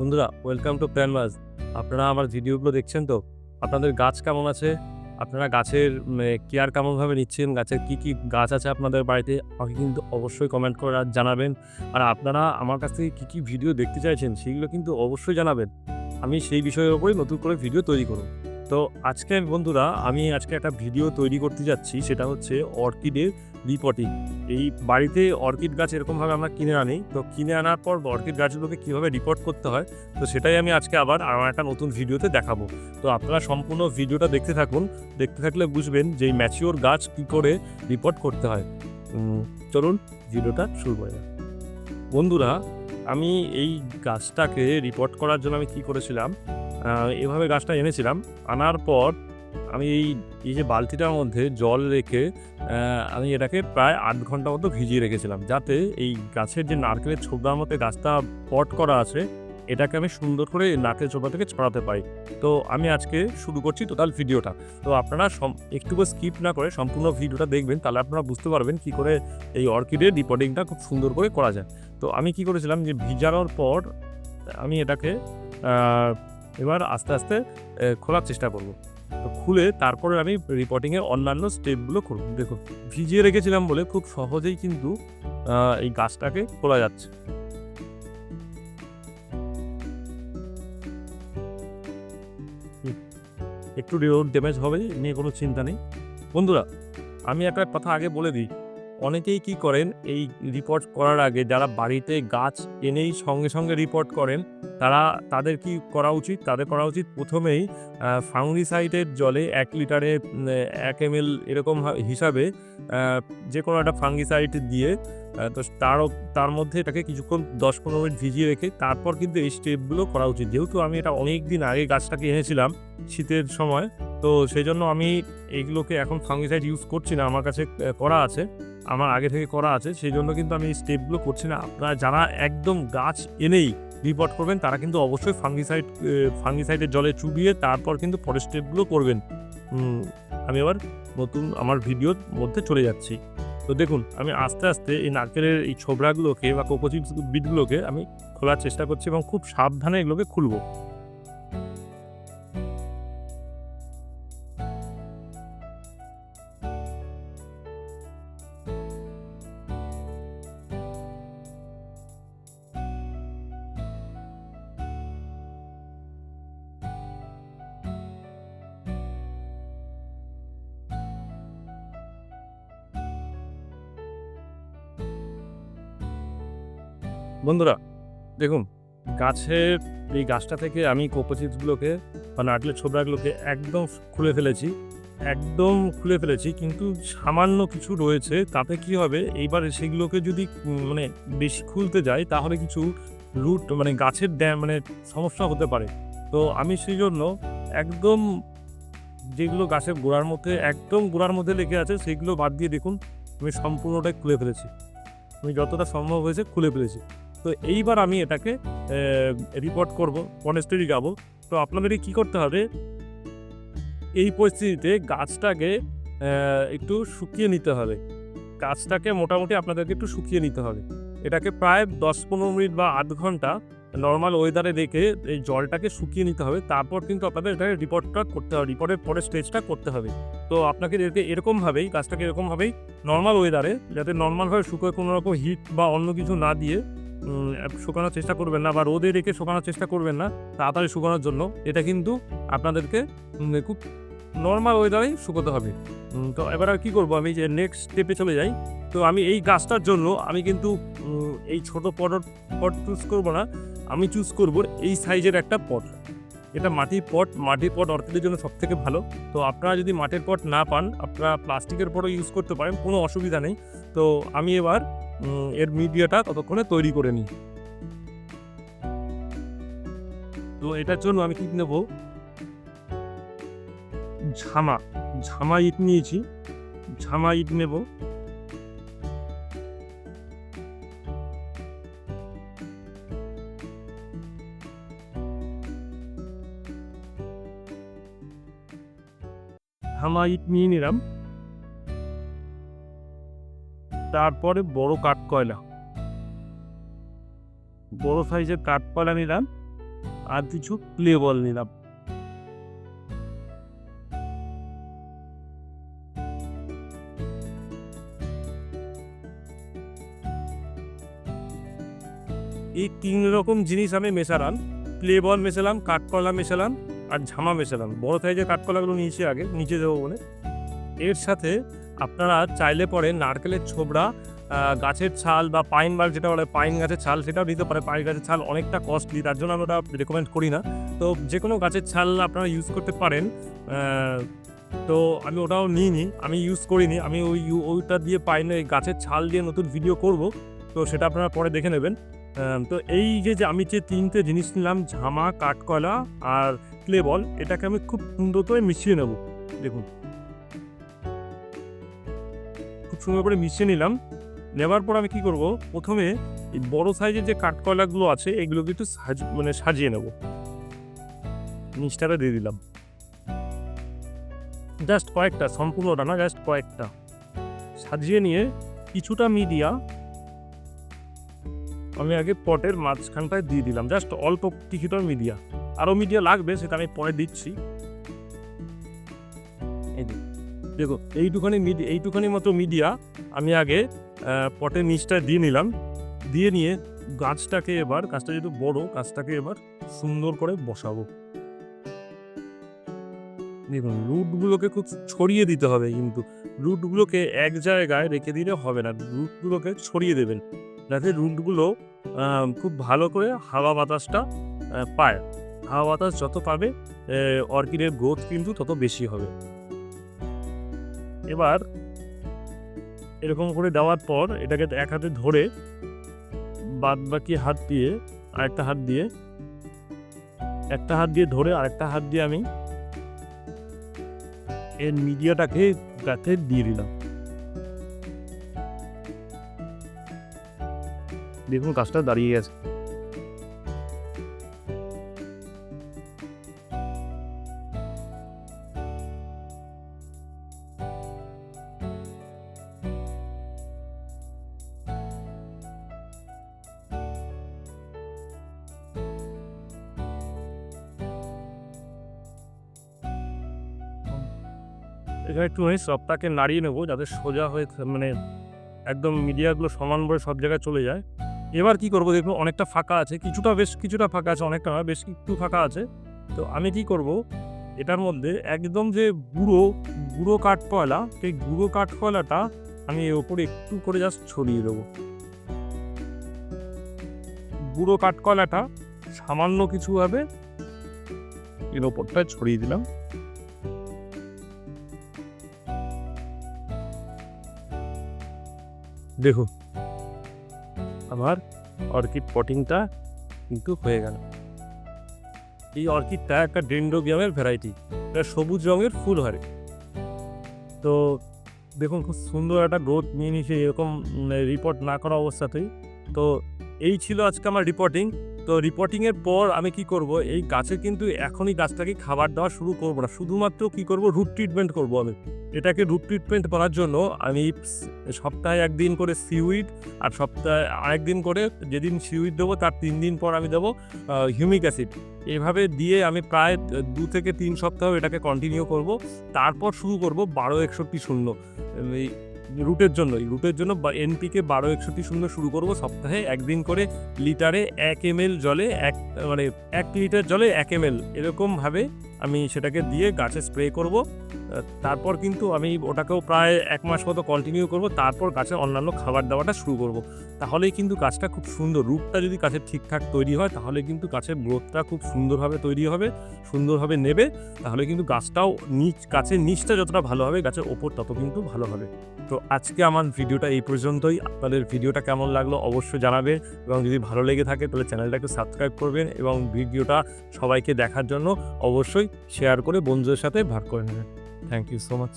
বন্ধুরা welcome to প্ল্যানভাস আপনারা আমার ভিডিওগুলো দেখছেন তো? আপনাদের গাছ কেমন আছে? আপনারা গাছের কেয়ার কেমনভাবে নিচ্ছেন? গাছের কি কি গাছ আছে আপনাদের বাড়িতে? আমাকে কিন্তু অবশ্যই কমেন্ট করে জানাবেন। আর আপনারা আমার কাছ থেকে কী কী ভিডিও দেখতে চাইছেন, সেগুলো কিন্তু অবশ্যই জানাবেন। আমি সেই বিষয়ের ওপরেই নতুন করে ভিডিও তৈরি করব। তো আজকে বন্ধুরা, আমি আজকে একটা ভিডিও তৈরি করতে যাচ্ছি, সেটা হচ্ছে অর্কিডের রিপোর্টিং। এই বাড়িতে অর্কিড গাছ এরকমভাবে আমরা কিনে আনি। তো কিনে আনার পর অর্কিড গাছগুলোকে কীভাবে রিপোর্ট করতে হয়, তো সেটাই আমি আজকে আবার আমার একটা নতুন ভিডিওতে দেখাবো। তো আপনারা সম্পূর্ণ ভিডিওটা দেখতে থাকুন, দেখতে থাকলে বুঝবেন যে এই ম্যাচিওর গাছ কী করে রিপোর্ট করতে হয়। চলুন ভিডিওটা শুরু করে বন্ধুরা, আমি এই গাছটাকে রিপোর্ট করার জন্য আমি কী করেছিলাম এভাবে গাছটা এনেছিলাম। আনার পর আমি এই এই যে বালতিটার মধ্যে জল রেখে আমি এটাকে প্রায় আট ঘণ্টা মতো ভিজিয়ে রেখেছিলাম। যাতে এই গাছের যে নারকেলের ছোবড়ার মধ্যে গাছটা পট করা আছে, এটাকে আমি সুন্দর করে নারকেল চোপড়া থেকে ছড়াতে পারি। তো আমি আজকে শুরু করছি টোটাল ভিডিওটা। তো আপনারা একটুকু স্কিপ না করে সম্পূর্ণ ভিডিওটা দেখবেন, তাহলে আপনারা বুঝতে পারবেন কি করে এই অর্কিডের রিপোর্টিংটা খুব সুন্দর করে করা যায়। তো আমি কি করেছিলাম যে ভিজানোর পর আমি এটাকে এবার আস্তে আস্তে খোলার চেষ্টা করব। তো খুলে তারপরে আমি রিপোর্টিংয়ের অন্যান্য স্টেপগুলো করব। দেখুন, ভিজিয়ে রেখেছিলাম বলে খুব সহজেই কিন্তু এই গাছটাকে খোলা যাচ্ছে। একটু রোড ড্যামেজ হবে নিয়ে কোনো চিন্তা নেই। বন্ধুরা, আমি একটা কথা আগে বলে দিই। অনেকেই কি করেন, এই রিপোর্ট করার আগে যারা বাড়িতে গাছ এনেই সঙ্গে সঙ্গে রিপোর্ট করেন তারা তাদের কি করা উচিত? তাদের করা উচিত প্রথমেই ফাঙ্গিসাইডের জলে এক লিটারে এক এম এল এরকম হিসাবে যে কোনো একটা ফাঙ্গিসাইড দিয়ে তো তারও, তার মধ্যে এটাকে কিছুক্ষণ দশ পনেরো মিনিট ভিজিয়ে রেখে তারপর কিন্তু এই স্টেপগুলো করা উচিত। যেহেতু আমি এটা অনেক দিন আগে গাছটাকে এনেছিলাম শীতের সময়, তো সেই জন্য আমি এইগুলোকে এখন ফাঙ্গিসাইড ইউজ করছি না। আমার কাছে করা আছে, আমার আগে থেকে করা আছে সেই জন্য কিন্তু আমি স্টেপগুলো করছি না। আপনারা যারা একদম গাছ এনেই রিপোর্ট করবেন, তারা কিন্তু অবশ্যই ফাঙ্গিসাইড ফাঙ্গিসাইডের জলে চুবিয়ে তারপর কিন্তু পরের স্টেপগুলো করবেন। আমি আবার নতুন আমার ভিডিওর মধ্যে চলে যাচ্ছি। তো দেখুন, আমি আস্তে আস্তে এই নারকেলের এই ছোবড়াগুলোকে বা কোকোচিপস বিটগুলোকে আমি খোলার চেষ্টা করছি এবং খুব সাবধানে এগুলোকে খুলবো। বন্ধুরা, দেখুন, গাছের এই গাছটা থেকে আমি কোকোচিপসগুলোকে বা নারকেলের ছোবড়াগুলোকে একদম খুলে ফেলেছি, একদম খুলে ফেলেছি, কিন্তু সামান্য কিছু রয়েছে, তাতে কি হবে, এইবার সেগুলোকে যদি মানে বেশি খুলতে যাই তাহলে কিছু রুট মানে গাছের ড্যাম মানে সমস্যা হতে পারে। তো আমি সেই জন্য একদম যেগুলো গাছের গোড়ার মধ্যে, একদম গোড়ার মধ্যে লেগে আছে, সেগুলো বাদ দিয়ে দেখুন, আমি সম্পূর্ণটাই খুলে ফেলেছি। আমি যতটা সম্ভব হয়েছে খুলে ফেলেছি। তো এইবার আমি এটাকে রিপোর্ট করব কনেস্টরি যাব তো আপনাদেরই কী করতে হবে? এই পরিস্থিতিতে গাছটাকে একটু শুকিয়ে নিতে হবে। গাছটাকে মোটামুটি আপনাদেরকে একটু শুকিয়ে নিতে হবে। এটাকে প্রায় দশ পনেরো মিনিট বা আধ ঘণ্টা নর্মাল ওয়েদারে রেখে এই জলটাকে শুকিয়ে নিতে হবে। তারপর কিন্তু আপনাদের এটাকে রিপোর্টটা করতে হবে রিপোর্টের পরের স্টেজটা করতে হবে। তো আপনাকে এটাকে এরকমভাবেই, গাছটাকে এরকমভাবেই নর্মাল ওয়েদারে যাতে নর্মালভাবে শুকোয় কোনো রকম হিট বা অন্য কিছু না দিয়ে শুকানোর চেষ্টা করবেন না বা রোদে রেখে শুকানোর চেষ্টা করবেন না, তাড়াতাড়ি শুকানোর জন্য। এটা কিন্তু আপনাদেরকে খুব নর্মাল ওয়েদারেই শুকোতে হবে। তো এবার আর কী করব আমি যে নেক্সট স্টেপে চলে যাই। তো আমি এই গাছটার জন্য আমি কিন্তু এই ছোট পট পট চুজ করব না। আমি চুজ করব এই সাইজের একটা পট। এটা মাটির পট। মাটির পট অর্কিডের জন্য সব থেকে ভালো। তো আপনারা যদি মাটির পট না পান, আপনারা প্লাস্টিকের পটও ইউজ করতে পারেন, কোনো অসুবিধা নেই। তো আমি এবার এর মিডিয়াটা ততক্ষণে তৈরি করে নিই। তো এটার জন্য আমি কি নেব? ঝামা। ঝামা ইট নিয়েছি। ঝামা ইট নেব। ঝামা ইট নিয়ে নিলাম। তারপরে বড় কাঠ কয়লা বড় সাইজের কাঠ কয়লা নিলাম আর কিছু প্লে বল নিলাম। এই তিন রকম জিনিস আমি মেশালাম। প্লে বল মেশালাম কাঠকলা মেশালাম আর ঝামা মেশালাম। বড় সাইজের কাঠকলাগুলো নিচে আগে, নিচে দেবো বলে। এর সাথে আপনারা চাইলে পরে নারকেলের ছোবড়া গাছের ছাল বা পাইন বার যেটা বলে পাইন গাছের ছাল সেটাও নিতে পারে পাইন গাছের ছাল অনেকটা কস্টলি তার জন্য আমি ওটা রেকমেন্ড করি না। তো যে কোনো গাছের ছাল আপনারা ইউজ করতে পারেন। তো আমি ওটাও নিইনি, আমি ইউজ করিনি। আমি ওই ওইটা দিয়ে পাইন এই গাছের ছাল দিয়ে নতুন ভিডিও করব। তো সেটা আপনারা পরে দেখে নেবেন। তো এই যে যে আমি যে তিনটে জিনিস নিলাম, ঝামা, কাঠকলা আর ক্লে বল, এটাকে আমি খুব সুন্দর করে মিশিয়ে নেব। দেখুন। সুন্দর করে মিশিয়ে নিলাম। নেবার পর আমি কি করব? প্রথমে এই বড় সাইজের যে কাঠকয়লাগুলো আছে এগুলোকে একটু সাজ মানে সাজিয়ে নেব। মিক্সটারে দিয়ে দিলাম। জাস্ট কয়েকটা সম্পূর্ণটা না জাস্ট কয়েকটা। সাজিয়ে নিয়ে কিছুটা মিডিয়া আমি আগে পটের মাঝখানটায় দিয়ে দিলাম। জাস্ট অল্প কিছুটা মিডিয়া। আরও মিডিয়া লাগবে সেটা আমি পরে দিচ্ছি। এই যে, দেখো, এইটুখানি মিডি এইটুখানি মতো মিডিয়া আমি আগে পটের নিচটা দিয়ে নিলাম। দিয়ে নিয়ে গাছটাকে এবার, গাছটা যেহেতু বড়, গাছটাকে এবার সুন্দর করে বসাবো। দেখুন রুটগুলোকে খুব ছড়িয়ে দিতে হবে কিন্তু। রুটগুলোকে এক জায়গায় রেখে দিলে হবে না। রুটগুলোকে ছড়িয়ে দেবেন যাতে রুটগুলো খুব ভালো করে হাওয়া বাতাসটা পায়। হাওয়া বাতাস যত পাবে অর্কিডের গ্রোথ কিন্তু তত বেশি হবে। এবার এরকম করে দেওয়ার পর এটাকে এক হাতে ধরে বাদ বাকি হাত দিয়ে, আরেকটা হাত দিয়ে, একটা হাত দিয়ে ধরে আরেকটা হাত দিয়ে আমি এর মিডিয়াটাকে গাছে দিয়ে দিলাম। দেখুন, কাজটা দাঁড়িয়ে গেছে। এখানে একটু আমি সবটাকে নাড়িয়ে নেব যাতে সোজা হয়ে মানে একদম মিডিয়াগুলো সমানভাবে সব জায়গায় চলে যায়। এবার কি করব দেখব অনেকটা ফাঁকা আছে। কিছুটা বেশ, কিছুটা ফাঁকা আছে, অনেকটা নয়, বেশ একটু ফাঁকা আছে। তো আমি কি করব, এটার মধ্যে একদম যে গুঁড়ো গুঁড়ো কাঠকয়লা সেই গুঁড়ো কাঠকয়লাটা আমি এর ওপরে একটু করে জাস্ট ছড়িয়ে দেবো। গুঁড়ো কাঠকয়লাটা সামান্য কিছু হবে এর ওপরটা ছড়িয়ে দিলাম। দেখুন, আমার অর্কিড পটিংটা কিন্তু হয়ে গেল। এই অর্কিডটা একটা ডেন্ডোবিয়ামের ভ্যারাইটি, এটা সবুজ রঙের ফুল হয়। তো দেখুন, খুব সুন্দর একটা গ্রোথ নিয়ে নিয়েছে, এরকম রিপোর্ট না করা অবস্থাতেই। তো এই ছিল আজকে আমার রিপোর্টিং তো রিপোর্টিংয়ের পর আমি কি করব? এই গাছে কিন্তু এখনই গাছটাকে খাবার দেওয়া শুরু করব না। শুধুমাত্র কি করব? রুট ট্রিটমেন্ট করব আমি। এটাকে রুট ট্রিটমেন্ট করার জন্য আমি সপ্তাহে একদিন করে সিউইড আর সপ্তাহে আরেকদিন করে যেদিন সিউইড দেবো, তার তিন দিন পর আমি দেবো হিউমিক অ্যাসিড এভাবে দিয়ে আমি প্রায় দু থেকে তিন সপ্তাহ এটাকে কন্টিনিউ করব। তারপর শুরু করব বারো একষট্টি শূন্য। রুটের জন্য রুটের জন্য এনপিকে বারো একষট্টি শূন্য শুরু করব সপ্তাহে একদিন করে লিটারে এক এম জলে এক মানে এক লিটার জলে এক এম এল এরকমভাবে আমি সেটাকে দিয়ে গাছে স্প্রে করব। তারপর কিন্তু আমি ওটাকেও প্রায় এক মাস মতো কন্টিনিউ করব। তারপর গাছে অন্যান্য খাবার দেওয়াটা শুরু করব। তাহলেই কিন্তু গাছটা খুব সুন্দর। রূপটা যদি গাছের ঠিকঠাক তৈরি হয়, তাহলে কিন্তু গাছের গ্রোথটা খুব সুন্দরভাবে তৈরি হবে, সুন্দরভাবে নেবে। তাহলে কিন্তু গাছটাও নিচ, গাছের নিচটা যতটা ভালো হবে, গাছের ওপর তত কিন্তু ভালো হবে। তো আজকে আমার ভিডিওটা এই পর্যন্তই। আপনাদের ভিডিওটা কেমন লাগল অবশ্যই জানাবেন। এবং যদি ভালো লেগে থাকে, তাহলে চ্যানেলটাকে সাবস্ক্রাইব করবেন। এবং ভিডিওটা সবাইকে দেখার জন্য অবশ্যই শেয়ার করে বন্ধুদের সাথে ভাগ করে নেবেন। Thank you so much